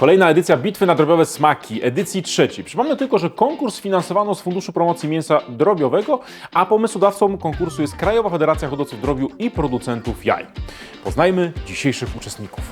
Kolejna edycja Bitwy na drobiowe smaki, edycji trzeciej. Przypomnę tylko, że konkurs finansowano z Funduszu Promocji Mięsa Drobiowego, a pomysłodawcą konkursu jest Krajowa Federacja Hodowców Drobiu i Producentów Jaj. Poznajmy dzisiejszych uczestników.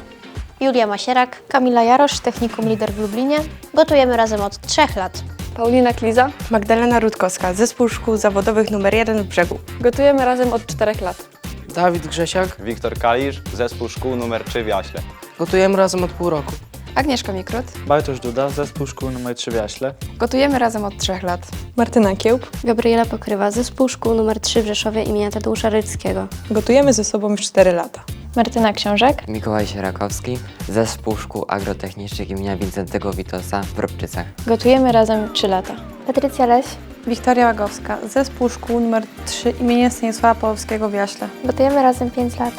Julia Masierak. Kamila Jarosz, Technikum Lider w Lublinie. Gotujemy razem od trzech lat. Paulina Kliza. Magdalena Rutkowska, Zespół Szkół Zawodowych nr 1 w Brzegu. Gotujemy razem od 4 lat. Dawid Grzesiak. Wiktor Kalisz, zespół szkół numer 3 w Jaśle. Gotujemy razem od pół roku. Agnieszka Mikrut. Bartosz Duda, zespół szkół nr 3 w Jaśle. Gotujemy razem od 3 lat. Martyna Kiełb. Gabriela Pokrywa, Zespół Szkół nr 3 w Rzeszowie imienia Tadeusza Ryckiego. Gotujemy ze sobą już 4 lata. Martyna Książek. Mikołaj Sierakowski, Zespół Szkół Agrotechnicznych imienia Wincentego Witosa w Robczycach. Gotujemy razem 3 lata. Patrycja Leś. Wiktoria Łagowska, Zespół Szkół nr 3 imienia Stanisława Pawłowskiego w Jaśle. Gotujemy razem 5 lat.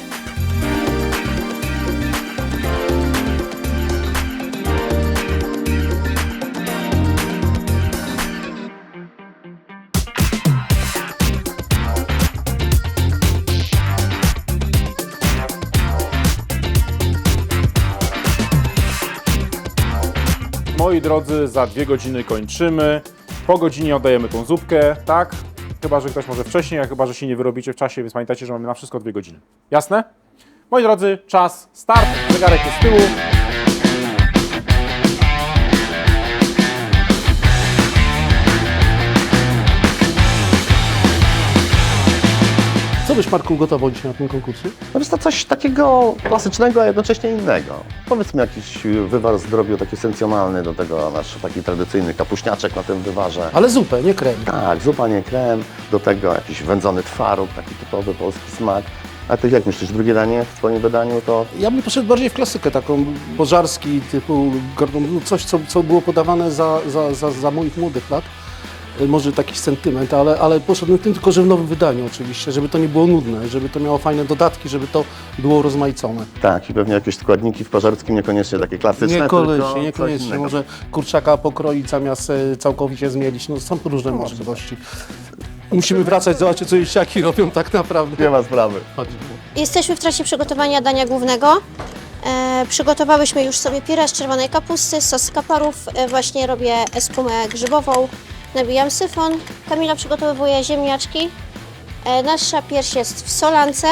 Moi drodzy, za dwie godziny kończymy. Po godzinie oddajemy tą zupkę, tak? Chyba, że ktoś może wcześniej, a chyba, że się nie wyrobicie w czasie, więc pamiętajcie, że mamy na wszystko dwie godziny. Jasne? Moi drodzy, czas, start, zegarek jest z tyłu. Byś Marku gotował dzisiaj na tym konkursie? No jest to coś takiego klasycznego, a jednocześnie innego. Powiedzmy jakiś wywar zdrowiu taki esencjonalny, do tego nasz taki tradycyjny kapuśniaczek na tym wywarze. Ale zupę, nie krem. Tak, zupa, nie krem, do tego jakiś wędzony twaróg, taki typowy polski smak. A ty jak myślisz, drugie danie w twoim wydaniu to Ja bym poszedł bardziej w klasykę taką pożarski typu gordon, no coś, co, co było podawane za, za, za, za moich młodych lat. Może taki sentyment, ale, ale poszedłem tym tylko, że w nowym wydaniu oczywiście, żeby to nie było nudne, żeby to miało fajne dodatki, żeby to było rozmaicone. tak i pewnie jakieś składniki w pażarskim niekoniecznie takie klasyczne, Niekoniecznie, coś niekoniecznie. innego. Może kurczaka pokroić zamiast e, całkowicie zmielić. No są różne możliwości. Musimy wracać, zobaczyć co jeściaki robią tak naprawdę. Nie ma sprawy. Chodź. Jesteśmy w trakcie przygotowania dania głównego. E, przygotowałyśmy już sobie pire z czerwonej kapusty, sos z kaparów. E, właśnie robię espumę grzybową. Nabijam syfon. Kamila przygotowuje ziemniaczki. E, nasza pierś jest w solance.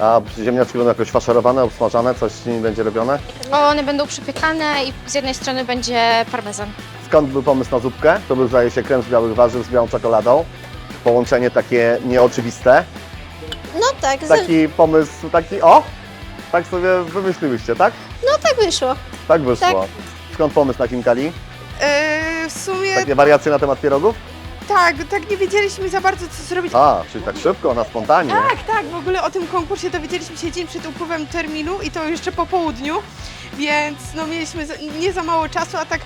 A ziemniaczki będą jakoś faszerowane, obsmażane, coś z nimi będzie robione? One będą przypiekane i z jednej strony będzie parmezan. Skąd był pomysł na zupkę? To był, zdaje się, krem z białych warzyw z białą czekoladą. Połączenie takie nieoczywiste. No tak, z, Taki pomysł, taki o! Tak sobie wymyśliłyście, tak? no tak wyszło. Tak wyszło. Tak. Skąd pomysł na Kinkali? Yy, w sumie Takie wariacje na temat pierogów? tak, tak nie wiedzieliśmy za bardzo co zrobić. A, czyli tak szybko, na spontanie. Tak, tak, w ogóle o tym konkursie dowiedzieliśmy się dzień przed upływem terminu i to jeszcze po południu, więc no mieliśmy za, nie za mało czasu, a tak,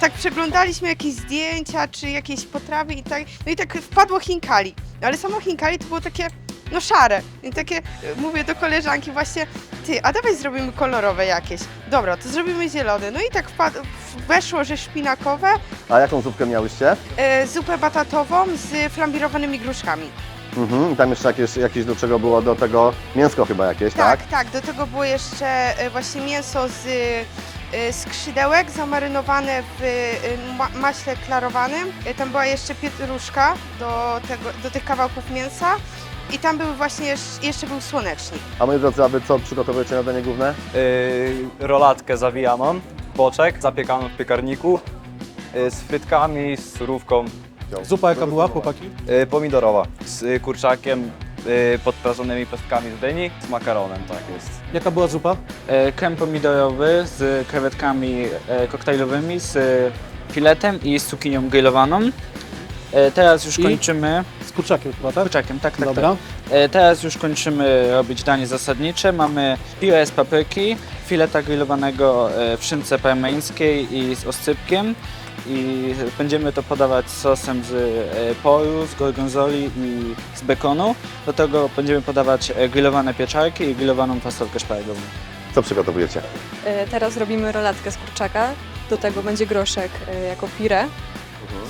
tak przeglądaliśmy jakieś zdjęcia czy jakieś potrawy i tak, no i tak wpadło Hinkali, ale samo Hinkali to było takie, no szare i takie, y, mówię do koleżanki właśnie, ty, a dawaj zrobimy kolorowe jakieś, dobra, to zrobimy zielone, no i tak weszło, że szpinakowe, A jaką zupkę miałyście? e, zupę batatową z flambirowanymi gruszkami. Mhm. I tam jeszcze jakieś, jakieś do czego było do tego mięsko chyba jakieś, tak? Tak, tak. Do tego było jeszcze e, właśnie mięso z e, skrzydełek zamarynowane w e, ma maśle klarowanym. E, Tam była jeszcze pietruszka do, tego, do tych kawałków mięsa. I tam był właśnie jeszcze, jeszcze był słonecznik. A moi drodzy, a wy co przygotowujecie na danie główne? Yy, rolatkę zawijaną, boczek zapiekaną w piekarniku, yy, z frytkami, z surówką, Zupa jaka była, chłopaki? yy, pomidorowa, z yy, kurczakiem, yy, podprażonymi pestkami z dyni, z makaronem, tak jest. Jaka była zupa? E, Krem pomidorowy z krewetkami e, koktajlowymi, z filetem i z cukinią grillowaną. E, Teraz już I? kończymy... Z kurczakiem chyba, tak? Kurczakiem, tak, tak, Dobra. tak. E, Teraz już kończymy robić danie zasadnicze. Mamy pire z papryki, fileta grillowanego e, w szynce parmeńskiej i z oscypkiem. I będziemy to podawać z sosem z e, poru, z gorgonzoli i z bekonu. Do tego będziemy podawać e, grillowane pieczarki i grillowaną fasolkę szparagową. Co przygotowujecie? E, Teraz robimy rolatkę z kurczaka. Do tego będzie groszek e, jako pire.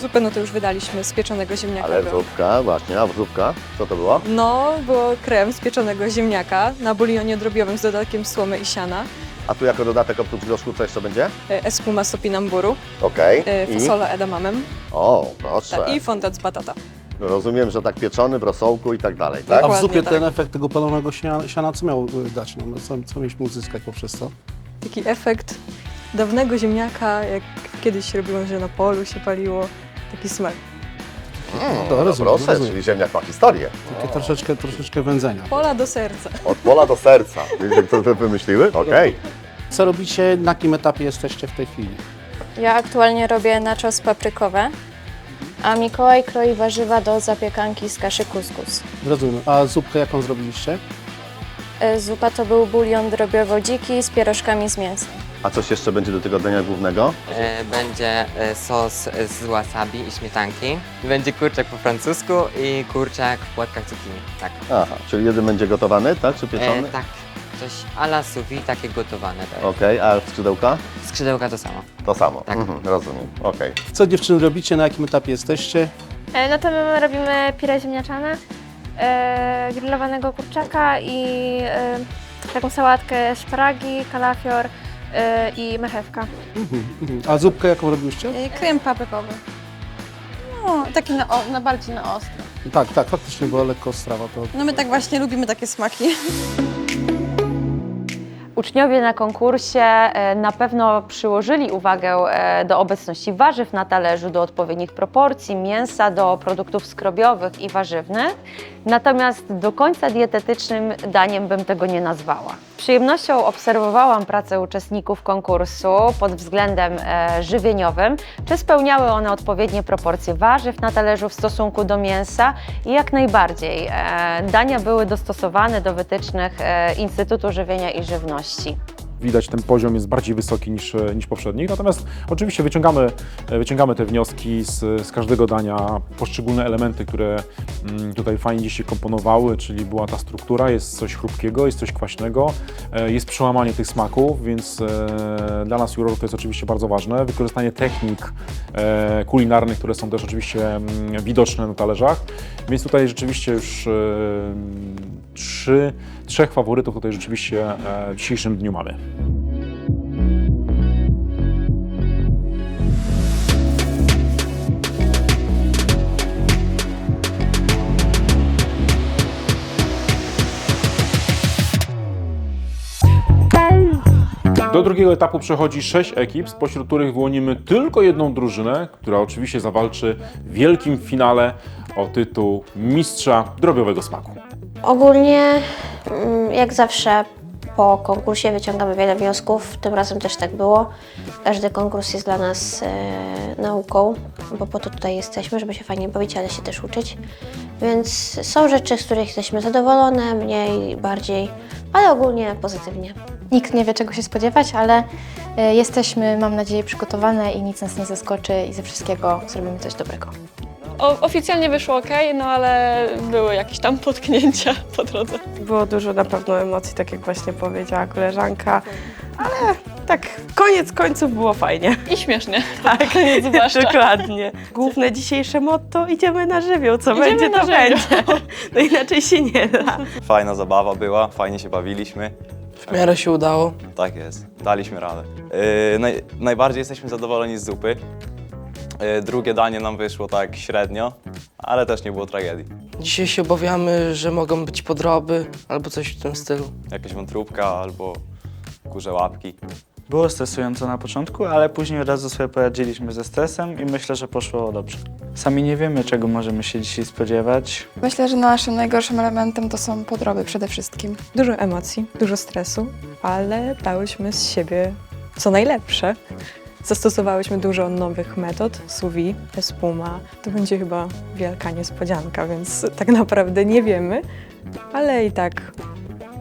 Zupę no to już wydaliśmy z pieczonego ziemniaka. Ale było. zupka, właśnie, a zupka, co to było? No, było krem z pieczonego ziemniaka na bulionie drobiowym z dodatkiem słomy i siana, A tu jako dodatek oprócz groszku co jeszcze będzie? e, espuma z topinamburu, Okej. e, I? fasola edamamem O, proszę. ta, i fondat z batata. Rozumiem, że tak pieczony w rosołku i tak dalej, A tak? w Dokładnie zupie tak. ten efekt tego palonego siana, siana co miał y, dać nam? Co, co mieliśmy uzyskać poprzez to? Taki efekt dawnego ziemniaka, jak kiedyś robiło się na polu, się paliło. Taki smak. Mm, To no rozumiem, proszę, rozumiem. czyli ziemniak ma historię. Takie troszeczkę, troszeczkę wędzenia. Pola do serca. Od pola do serca. Wiecie, co wy wymyśliły? Okej. Co robicie, na jakim etapie jesteście w tej chwili? Ja aktualnie robię nachos paprykowe, a Mikołaj kroi warzywa do zapiekanki z kaszy kuskus. Rozumiem. A zupkę jaką zrobiliście? E, Zupa to był bulion drobiowo-dziki z pierożkami z mięsem. A coś jeszcze będzie do tego dania głównego? E, Będzie e, sos z wasabi i śmietanki. Będzie kurczak po francusku i kurczak w płatkach cukinii. Tak. Aha, czyli jeden będzie gotowany, tak? Czy pieczony? E, tak. Coś a la sous vide, takie gotowane. Tak. Okej, a skrzydełka? Skrzydełka to samo. To samo. Tak. Mhm, rozumiem. Okej. Co dziewczyny robicie, na jakim etapie jesteście? No to my robimy pire ziemniaczane, e, grillowanego kurczaka i e, taką sałatkę szparagi, kalafior e, i marchewka. Mhm, mhm. A zupkę jaką robiliście? Krem paprykowy. No, taki na, na bardziej na ostro. Tak, tak, faktycznie była lekko strawa. To No my tak właśnie lubimy takie smaki. Uczniowie na konkursie e, na pewno przyłożyli uwagę e, do obecności warzyw na talerzu, do odpowiednich proporcji, mięsa, do produktów skrobiowych i warzywnych. Natomiast do końca dietetycznym daniem bym tego nie nazwała. Przyjemnością obserwowałam pracę uczestników konkursu pod względem e, żywieniowym, czy spełniały one odpowiednie proporcje warzyw na talerzu w stosunku do mięsa? I jak najbardziej. E, dania były dostosowane do wytycznych e, Instytutu Żywienia i Żywności. Widać ten poziom jest bardziej wysoki niż, niż poprzednich. Natomiast oczywiście wyciągamy, wyciągamy te wnioski z, z każdego dania, poszczególne elementy, które mm, tutaj fajnie się komponowały, czyli była ta struktura, jest coś chrupkiego, jest coś kwaśnego, e, jest przełamanie tych smaków, więc e, dla nas jurorów to jest oczywiście bardzo ważne. Wykorzystanie technik e, kulinarnych, które są też oczywiście mm, widoczne na talerzach, więc tutaj rzeczywiście już e, trzy, trzech faworytów tutaj rzeczywiście e, w dzisiejszym dniu mamy. Do drugiego etapu przechodzi sześć ekip, spośród których wyłonimy tylko jedną drużynę, która oczywiście zawalczy w wielkim finale o tytuł mistrza drobiowego smaku. Ogólnie, mm, jak zawsze, po konkursie wyciągamy wiele wniosków. Tym razem też tak było. Każdy konkurs jest dla nas e, nauką, bo po to tutaj jesteśmy, żeby się fajnie bawić, ale się też uczyć. Więc są rzeczy, z których jesteśmy zadowolone, mniej, bardziej, ale ogólnie pozytywnie. Nikt nie wie czego się spodziewać, ale e, jesteśmy, mam nadzieję, przygotowane i nic nas nie zaskoczy i ze wszystkiego zrobimy coś dobrego. O, oficjalnie wyszło ok, no ale były jakieś tam potknięcia po drodze. Było dużo na pewno emocji, tak jak właśnie powiedziała koleżanka, ale tak koniec końców było fajnie. I śmiesznie. Tak, koniec zwłaszcza. dokładnie. Główne dzisiejsze motto, idziemy na żywioł, co Idziemy będzie na to żywioł. będzie. No inaczej się nie da. Fajna zabawa była, fajnie się bawiliśmy. W miarę się udało. Tak jest, daliśmy radę. Yy, naj, najbardziej jesteśmy zadowoleni z zupy. Yy, drugie danie nam wyszło tak średnio, ale też nie było tragedii. Dzisiaj się obawiamy, że mogą być podroby albo coś w tym stylu. Jakaś wątróbka albo kurze łapki. Było stresująco na początku, ale później od razu sobie poradziliśmy ze stresem i myślę, że poszło dobrze. Sami nie wiemy, czego możemy się dzisiaj spodziewać. Myślę, że naszym najgorszym elementem to są podroby przede wszystkim. Dużo emocji, dużo stresu, ale dałyśmy z siebie co najlepsze. Zastosowałyśmy dużo nowych metod, vide, espuma. To będzie chyba wielka niespodzianka, więc tak naprawdę nie wiemy, ale i tak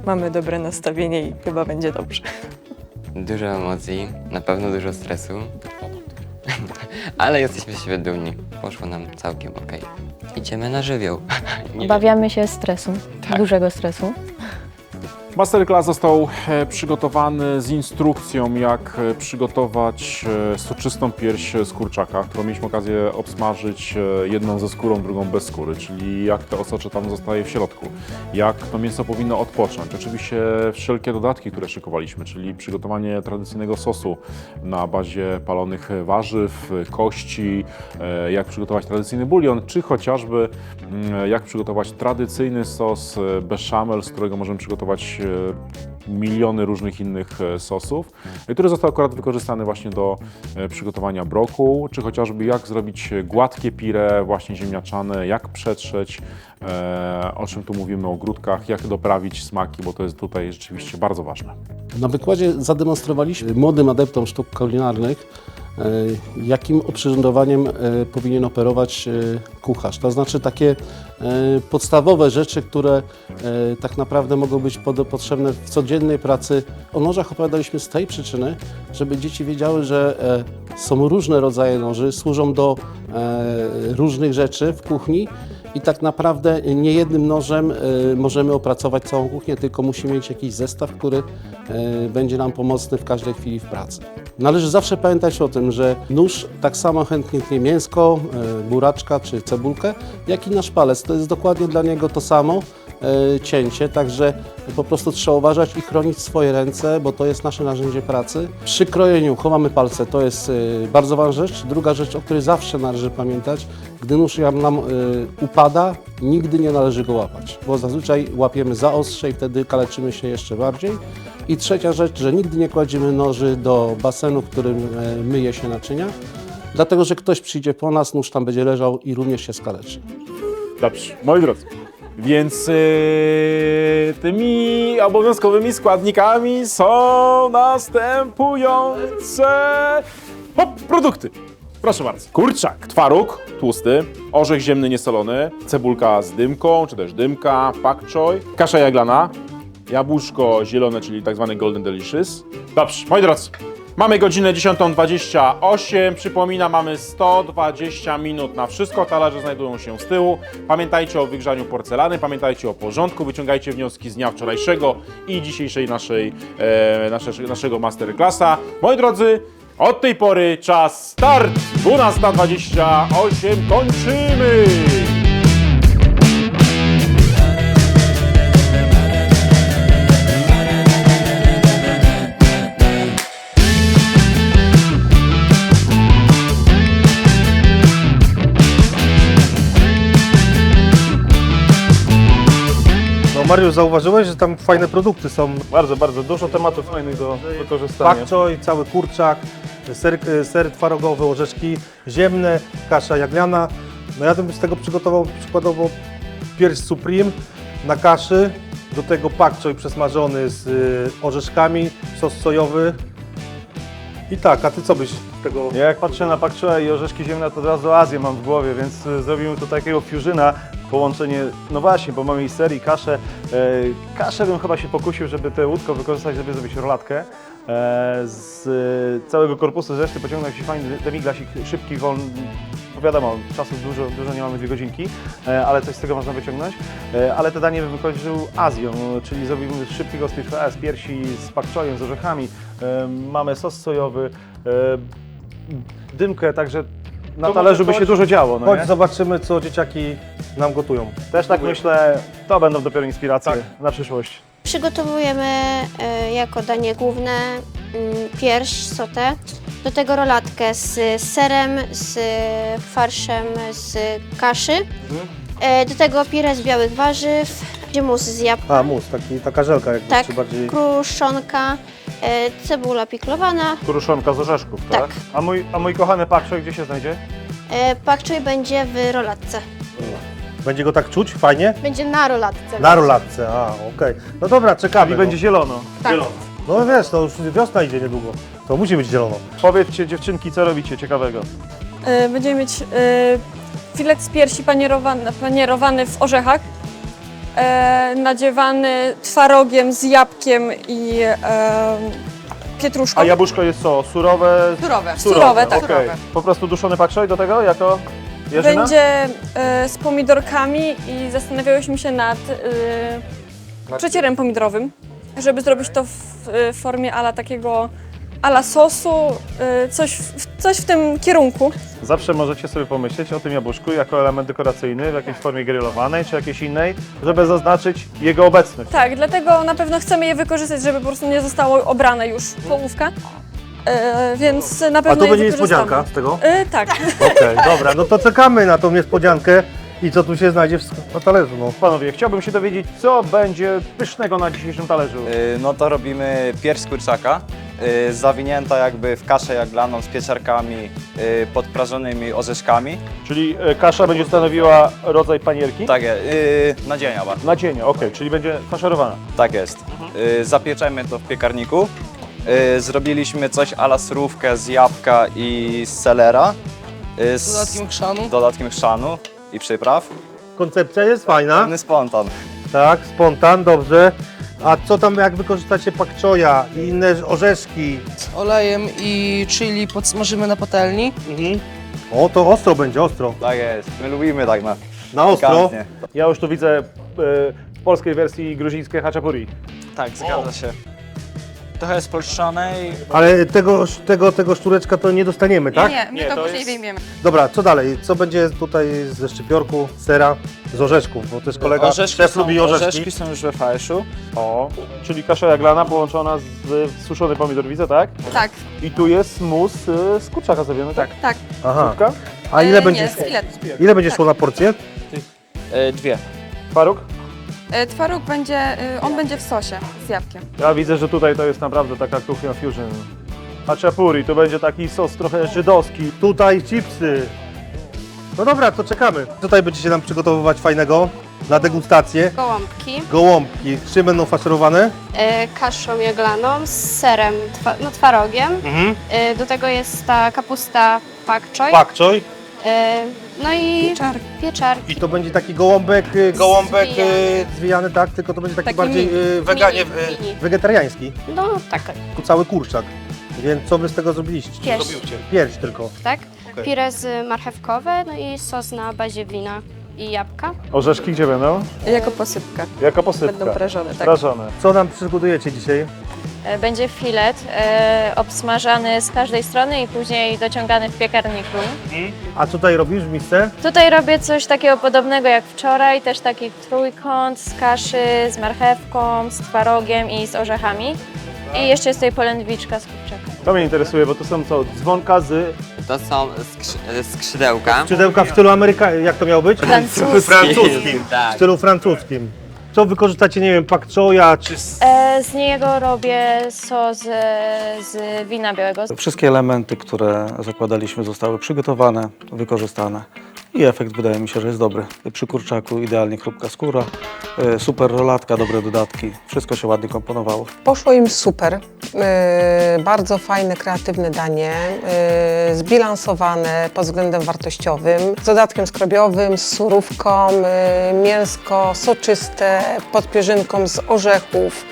mamy dobre nastawienie i chyba będzie dobrze. Dużo emocji, na pewno dużo stresu. Ale jesteśmy z siebie dumni. Poszło nam całkiem ok. Idziemy na żywioł. Nie wiem. Obawiamy się stresu, Tak. dużego stresu. Masterclass został e, przygotowany z instrukcją, jak e, przygotować e, soczystą pierś z kurczaka, którą mieliśmy okazję obsmażyć jedną ze skórą, drugą bez skóry, czyli jak te osocze tam zostaje w środku, jak to mięso powinno odpocząć. Oczywiście wszelkie dodatki, które szykowaliśmy, czyli przygotowanie tradycyjnego sosu na bazie palonych warzyw, kości, jak przygotować tradycyjny bulion, czy chociażby mm, jak przygotować tradycyjny sos bechamel, z którego możemy przygotować miliony różnych innych e, sosów, e, który został akurat wykorzystany właśnie do e, przygotowania broku, czy chociażby jak zrobić gładkie pire, właśnie ziemniaczane, jak przetrzeć, e, o czym tu mówimy, o grudkach, jak doprawić smaki, bo to jest tutaj rzeczywiście bardzo ważne. Na wykładzie zademonstrowaliśmy młodym adeptom sztuk kulinarnych, e, jakim oprzyrządowaniem e, powinien operować e, kucharz. To znaczy takie e, podstawowe rzeczy, które e, tak naprawdę mogą być potrzebne w codziennej pracy. O nożach opowiadaliśmy z tej przyczyny, żeby dzieci wiedziały, że e, są różne rodzaje noży, służą do e, różnych rzeczy w kuchni i tak naprawdę nie jednym nożem e, możemy opracować całą kuchnię, tylko musimy mieć jakiś zestaw, który e, będzie nam pomocny w każdej chwili w pracy. Należy zawsze pamiętać o tym, że nóż tak samo chętnie tnie mięsko, e, buraczka czy cebulkę, jak i nasz palec. To jest dokładnie dla niego to samo cięcie, także po prostu trzeba uważać i chronić swoje ręce, bo to jest nasze narzędzie pracy. Przy krojeniu chowamy palce, to jest e, bardzo ważna rzecz. Druga rzecz, o której zawsze należy pamiętać, gdy nóż nam e, upada, nigdy nie należy go łapać, bo zazwyczaj łapiemy za ostrze i wtedy kaleczymy się jeszcze bardziej. I trzecia rzecz, że nigdy nie kładziemy noży do basenu, w którym e, myje się naczynia, dlatego że ktoś przyjdzie po nas, nóż tam będzie leżał i również się skaleczy. Dobrze, moi drodzy. Więc yy, tymi obowiązkowymi składnikami są następujące Hop, produkty. Proszę bardzo. Kurczak, twaróg tłusty, orzech ziemny niesolony, cebulka z dymką, czy też dymka, pak choi, kasza jaglana, jabłuszko zielone, czyli tak zwany golden delicious. Dobrze, moi drodzy. Mamy godzinę 10.28. Przypominam, mamy 120 minut na wszystko. Talerze znajdują się z tyłu. Pamiętajcie o wygrzaniu porcelany, pamiętajcie o porządku, wyciągajcie wnioski z dnia wczorajszego i dzisiejszej naszej, e, nasze, naszego masterclassa. Moi drodzy, od tej pory czas start! 12.28 kończymy! Mariusz, zauważyłeś, że tam fajne produkty są. Bardzo, bardzo dużo tematów fajnych do wykorzystania. Pak choi, cały kurczak, ser, ser twarogowy, orzeszki ziemne, kasza jaglana. No ja bym z tego przygotował przykładowo pierś supreme na kaszy, do tego pak choi przesmażony z y, orzeszkami, sos sojowy. I tak, a ty co byś tego... Ja jak patrzę na choi i orzeszki ziemne, to od razu Azję mam w głowie, więc y, zrobimy tu takiego fusiona, połączenie, no właśnie, bo mamy i ser i kaszę. E, kaszę bym chyba się pokusił, żeby tę łódkę wykorzystać, żeby zrobić rolatkę. E, z e, całego korpusu z reszty pociągnął jakiś fajny demiglasik, szybki, wolny. Bo wiadomo, czasu dużo, dużo nie mamy, dwie godzinki, e, ale coś z tego można wyciągnąć. E, ale te danie bym wykończył Azją, czyli zrobimy szybkiego stir fry z piersi z pak z orzechami. E, mamy sos sojowy, e, dymkę, także na To talerzu by może się dużo działo. No Chodź, nie? zobaczymy, co dzieciaki nam gotują. Też tak myślę, to będą dopiero inspiracje na przyszłość. Przygotowujemy e, jako danie główne mm, pierś, sotę. Do tego rolatkę z serem, z farszem z kaszy. E, Do tego pire z białych warzyw, gdzie mus z jabłka, A, mus, taki, taka żelka jakby, Tak. czy bardziej... kruszonka, e, cebula piklowana. Kruszonka z orzeszków, tak? Tak. A mój, a mój kochany pakszoj gdzie się znajdzie? E, Pak choi będzie w rolatce. Będzie go tak czuć? Fajnie? Będzie na rolatce. Na rolatce, a okej. No dobra, czekamy. I będzie zielono. Tak. Zielono. No wiesz, to już wiosna idzie niedługo. To musi być zielono. Powiedzcie dziewczynki, co robicie ciekawego? E, Będziemy mieć e, filet z piersi panierowany, panierowany w orzechach, e, nadziewany twarogiem z jabłkiem i e, pietruszką. A jabłuszko jest co? Surowe? Surowe. Surowe, tak. okej. Surowe. Po prostu duszony pakszoj do tego jako jeżyna? Będzie e, z pomidorkami i zastanawiałyśmy się nad e, przecierem pomidorowym. żeby zrobić to w y, formie ala takiego ala sosu, y, coś, w- coś w tym kierunku. Zawsze możecie sobie pomyśleć o tym jabłuszku jako element dekoracyjny w jakiejś formie grillowanej czy jakiejś innej, żeby zaznaczyć jego obecność. Tak, dlatego na pewno chcemy je wykorzystać, żeby po prostu nie zostało obrane już połówka. E, więc na A pewno to je będzie wykorzystamy. niespodzianka z tego? E, tak. Okej, dobra, no to czekamy na tą niespodziankę i co tu się znajdzie w- na talerzu. No. Panowie, chciałbym się dowiedzieć, co będzie pysznego na dzisiejszym talerzu. Y, No to robimy pierś z kurczaka, y, zawinięta jakby w kaszę jaglaną z pieczarkami y, podprażonymi orzeszkami. Czyli y, kasza będzie stanowiła rodzaj panierki? Tak jest, y, nadzienia bardzo. Nadzienie, okej, czyli będzie faszerowana. Tak jest. Y, Zapieczemy to w piekarniku. Y, Zrobiliśmy coś ala surówkę z jabłka i z selera. y, Z dodatkiem chrzanu? dodatkiem chrzanu i przypraw. Koncepcja jest fajna. Spontan. Tak, spontan, dobrze. A co tam, jak wykorzystacie pakczoja i inne orzeszki? Olejem i chili podsmażymy na patelni. Mhm. O, to ostro będzie, ostro. Tak jest, my lubimy tak na, Na ostro. pikantnie. Ja już tu widzę y, w polskiej wersji gruzińskie haczapuri. Tak, zgadza się. Trochę spolszczonej. Ale tego, tego, tego szczureczka to nie dostaniemy, tak? Nie, my Nie, to, to później jest- wyjmiemy. Dobra, co dalej? Co będzie tutaj ze szczypiorku, sera, z orzeszków? Bo też kolega Orzeszki szef są, lubi orzeszki. orzeszki są już we fajszu. O, czyli kasza jaglana połączona z suszony pomidor, widzę, tak? Tak, I tu jest mus y, z kurczaka zrobiony, tak? tak. Aha. Surówka? A ile E, będzie, Nie, z ile będzie szło na porcję? E, dwie. Faruk? E, Twaróg będzie, e, on będzie w sosie z jabłkiem. Ja widzę, że tutaj to jest naprawdę taka kuchnia fusion. Haczapuri, to będzie taki sos trochę żydowski. Tutaj chipsy. No dobra, to czekamy. Tutaj będziecie nam przygotowywać fajnego na degustację. Gołąbki Gołąbki. Z czym będą faszerowane? e, kaszą jaglaną z serem, twa, no twarogiem. Mhm. E, do tego jest ta kapusta pak choi. Pak choi. E, no i Pieczarki. pieczarki. I to będzie taki gołąbek, y, gołąbek Zwijany. y, zwijany, tak? Tylko to będzie taki, Taki bardziej mini. y, weganie, Mini, y, mini. wegetariański. No tak, Tu cały kurczak. Więc co wy z tego zrobiliście? Pierś. Pierś tylko. tak. Okej. Pirezy marchewkowe, no i sos na bazie wina i jabłka. Orzeszki gdzie będą? Jako posypka. Jaka posypka? Będą prażone, tak. Prażone. Co nam przygotujecie dzisiaj? E, Będzie filet e, obsmażany z każdej strony i później dociągany w piekarniku. A co tutaj robisz w misce? Tutaj robię coś takiego podobnego jak wczoraj, też taki trójkąt z kaszy, z marchewką, z twarogiem i z orzechami. I jeszcze jest tutaj polędwiczka z kurczaka. To mnie interesuje, bo to są co? Dzwonka z... To są skrzy skrzydełka. Skrzydełka w stylu amerykańskim. Jak to miało być? Francuskim. Francuskim. W Tak. stylu francuskim. Co wykorzystacie, nie wiem, pak choya, czy... s- E, z niego robię sos e, z wina białego. Wszystkie elementy, które zakładaliśmy, zostały przygotowane, wykorzystane. I efekt wydaje mi się, że jest dobry. Przy kurczaku idealnie chrupka skóra, y, super rolatka, dobre dodatki. Wszystko się ładnie komponowało. Poszło im super. Yy, bardzo fajne, kreatywne danie, yy, zbilansowane pod względem wartościowym, z dodatkiem skrobiowym, z surówką, mięsko soczyste, pod pierzynką z orzechów.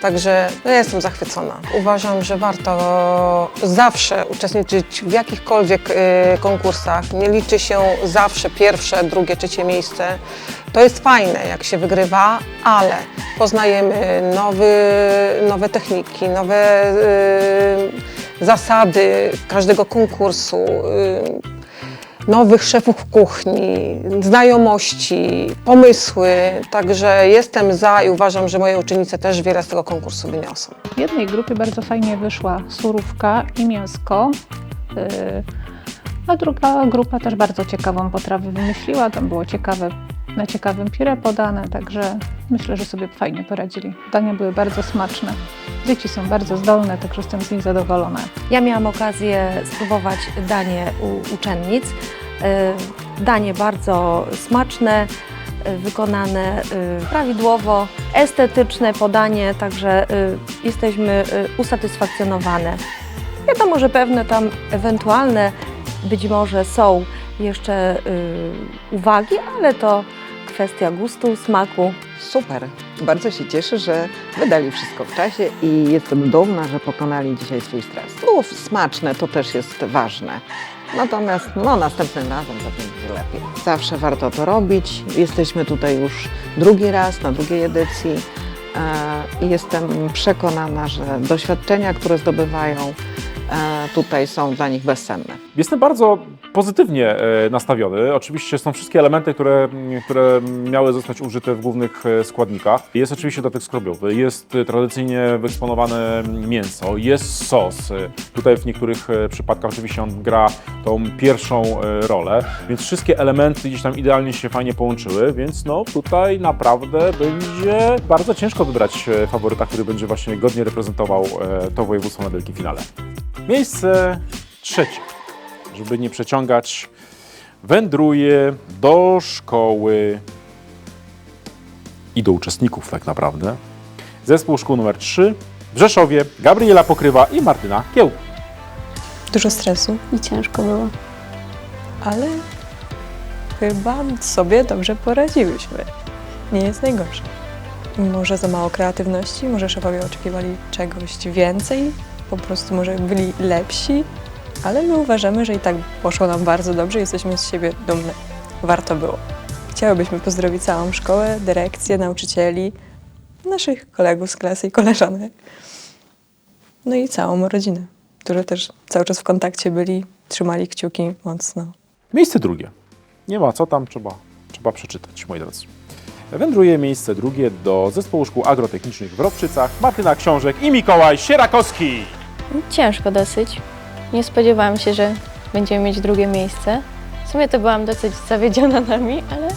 Także no, ja jestem zachwycona. Uważam, że warto zawsze uczestniczyć w jakichkolwiek y, konkursach. Nie liczy się zawsze pierwsze, drugie, trzecie miejsce. To jest fajne, jak się wygrywa, ale poznajemy nowy, nowe techniki, nowe y, zasady każdego konkursu. y, nowych szefów kuchni, znajomości, pomysły. Także jestem za i uważam, że moje uczennice też wiele z tego konkursu wyniosą. W jednej grupie bardzo fajnie wyszła surówka i mięsko, yy, a druga grupa też bardzo ciekawą potrawę wymyśliła. Tam było ciekawe, na ciekawym pire podane, także myślę, że sobie fajnie poradzili. Dania były bardzo smaczne. Dzieci są bardzo zdolne, także jestem z nich zadowolona. Ja miałam okazję spróbować danie u uczennic. Y, Danie bardzo smaczne, y, wykonane y, prawidłowo, estetyczne podanie, także jesteśmy usatysfakcjonowane. Wiadomo, że pewne tam ewentualne być może są jeszcze uwagi, ale to kwestia gustu, smaku. Super. Bardzo się cieszę, że wydali wszystko w czasie i jestem dumna, że pokonali dzisiaj swój stres. Było smaczne, to też jest ważne. Natomiast no, następnym razem będzie lepiej. Zawsze warto to robić. Jesteśmy tutaj już drugi raz, na drugiej edycji. e, i jestem przekonana, że doświadczenia, które zdobywają e, tutaj są dla nich bezcenne. Jestem bardzo pozytywnie e, nastawiony. Oczywiście są wszystkie elementy, które, które miały zostać użyte w głównych e, składnikach. Jest oczywiście dodatek skrobiowy, jest e, tradycyjnie wyeksponowane mięso, jest sos. Tutaj w niektórych przypadkach oczywiście on gra tą pierwszą rolę, więc wszystkie elementy gdzieś tam idealnie się fajnie połączyły, więc no tutaj naprawdę będzie bardzo ciężko wybrać faworyta, który będzie właśnie godnie reprezentował to województwo na wielkim finale. Miejsce trzecie żeby nie przeciągać, wędruje do szkoły i do uczestników tak naprawdę. Zespół szkół numer 3 w Rzeszowie, Gabriela Pokrywa i Martyna Kieł. Dużo stresu. I ciężko było. Ale chyba sobie dobrze poradziłyśmy. Nie jest najgorzej. Może za mało kreatywności, może szefowie oczekiwali czegoś więcej, po prostu może byli lepsi, ale my uważamy, że i tak poszło nam bardzo dobrze, jesteśmy z siebie dumne. Warto było. Chciałybyśmy pozdrowić całą szkołę, dyrekcję, nauczycieli, naszych kolegów z klasy i koleżanek. No i całą rodzinę, którzy też cały czas w kontakcie byli, trzymali kciuki mocno. Miejsce drugie. Nie ma co tam, trzeba, trzeba przeczytać, moi drodzy. Wędruje miejsce drugie do Zespołu Szkół Agrotechnicznych w Robczycach, Martyna Książek i Mikołaj Sierakowski. Ciężko dosyć. Nie spodziewałam się, że będziemy mieć drugie miejsce. W sumie to byłam dosyć zawiedziona nami, ale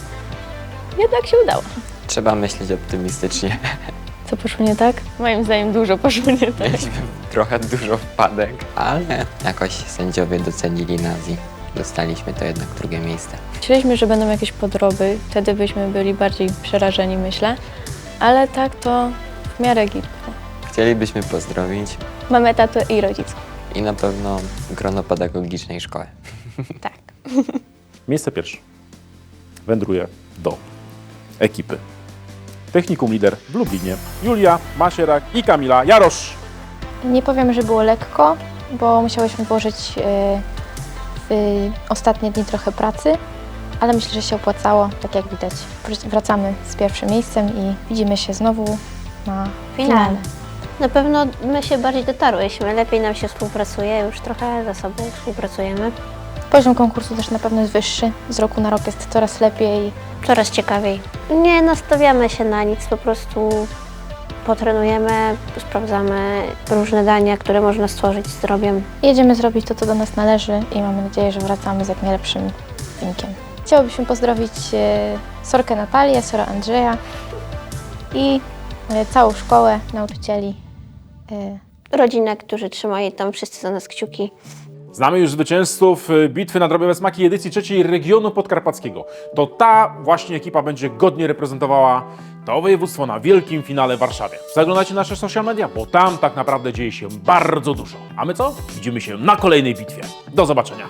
jednak się udało. Trzeba myśleć optymistycznie. Co poszło nie tak? Moim zdaniem dużo poszło nie tak. Mieliśmy trochę dużo wpadek, ale jakoś sędziowie docenili nas i dostaliśmy to jednak drugie miejsce. Myśleliśmy, że będą jakieś podroby, wtedy byśmy byli bardziej przerażeni, myślę. Ale tak to w miarę gitko. Chcielibyśmy pozdrowić Mamy tatę i rodziców. I na pewno grono pedagogicznej szkoły. Miejsce pierwsze. Wędruje do ekipy. Technikum lider w Lublinie. Julia Masierak i Kamila Jarosz. Nie powiem, że było lekko, bo musiałyśmy włożyć e, w ostatnie dni trochę pracy, ale myślę, że się opłacało. Tak jak widać, wr- wracamy z pierwszym miejscem i widzimy się znowu na finale. Na pewno my się bardziej dotarłyśmy, lepiej nam się współpracuje, już trochę ze sobą współpracujemy. Poziom konkursu też na pewno jest wyższy. Z roku na rok jest coraz lepiej. Coraz ciekawiej. Nie nastawiamy się na nic, po prostu potrenujemy, sprawdzamy różne dania, które można stworzyć z drobiem. Jedziemy zrobić to, co do nas należy i mamy nadzieję, że wracamy z jak najlepszym wynikiem. Chciałobyśmy pozdrowić e, Sorkę Natalię, Sora Andrzeja i e, całą szkołę, nauczycieli. E, Rodzinę, którzy trzymają tam wszyscy za nas kciuki. Znamy już zwycięzców y, bitwy na drobiowe smaki edycji trzeciej regionu podkarpackiego. To ta właśnie ekipa będzie godnie reprezentowała to województwo na wielkim finale w Warszawie. Zaglądajcie na nasze social media, bo tam tak naprawdę dzieje się bardzo dużo. A my co? Widzimy się na kolejnej bitwie. Do zobaczenia.